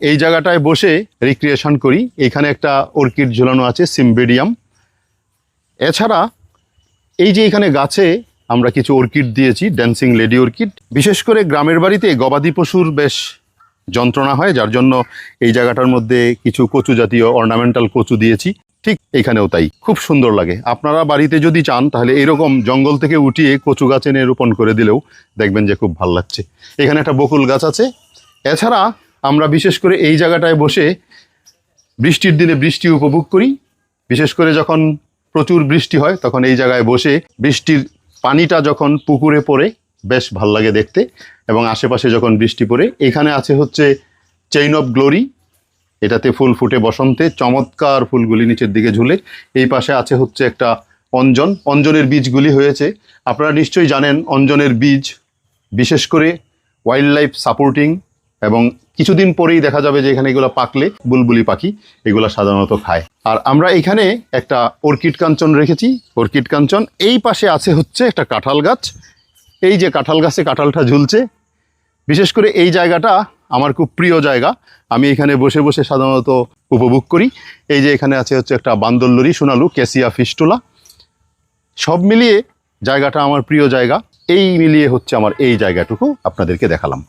এই জায়গাটায় বসে রিক্রিয়েশন করি। এখানে একটা অর্কিড ঝুলানো আছে সিম্বেডিয়াম এছাড়া এই যে এখানে গাছে আমরা কিছু অর্কিড দিয়েছি ড্যান্সিং লেডি অর্কিড। বিশেষ করে গ্রামের বাড়িতে গবাদি পশুর বেশ যন্ত্রণা হয়, যার জন্য এই জায়গাটার মধ্যে কিছু কচু জাতীয় অর্নামেন্টাল কচু দিয়েছি। ঠিক এখানেও তাই, খুব সুন্দর লাগে। আপনারা বাড়িতে যদি চান, তাহলে এরকম জঙ্গল থেকে উঠিয়ে কচু গাছ এনে রোপণ করে দিলেও দেখবেন যে খুব ভালো লাগছে। এখানে একটা বকুল গাছ আছে। এছাড়া আমরা বিশেষ করে এই জায়গাটায় বসে বৃষ্টির দিনে বৃষ্টি উপভোগ করি। বিশেষ করে যখন প্রচুর বৃষ্টি হয়, তখন এই জায়গায় বসে বৃষ্টির পানিটা যখন পুকুরে পড়ে, বেশ ভালো লাগে দেখতে। এবং আশেপাশে যখন বৃষ্টি পড়ে, এখানে আছে হচ্ছে চেইন অফ গ্লোরি এটাতে ফুল ফুটে বসন্তে, চমৎকার ফুলগুলি নিচের দিকে ঝুলে। এই পাশে আছে হচ্ছে একটা অঞ্জন। অঞ্জনের বীজগুলি হয়েছে। আপনারা নিশ্চয়ই জানেন অঞ্জনের বীজ, বিশেষ করে ওয়াইল্ড লাইফ সাপোর্টিং এবং কিছুদিন পরেই দেখা যাবে যে এখানে এগুলো পাকলে বুলবুলি পাখি এগুলো সাধারণত খায়। আর আমরা এখানে একটা অর্কিড কাঞ্চন রেখেছি। অর্কিড কাঞ্চন এই পাশে আছে হচ্ছে একটা কাঁঠাল গাছ। এই যে কাঁঠাল গাছে কাঁঠালটা ঝুলছে, বিশেষ করে এই জায়গাটা আমার খুব প্রিয় জায়গা। আমি এখানে বসে বসে সাধারণত উপভোগ করি। এই যে এখানে আছে হচ্ছে একটা বান্দরলরি, সোনালু, ক্যাসিয়া ফিস্টুলা। সব মিলিয়ে জায়গাটা আমার প্রিয় জায়গা। এই মিলিয়ে হচ্ছে আমার এই জায়গাটুকু আপনাদেরকে দেখালাম।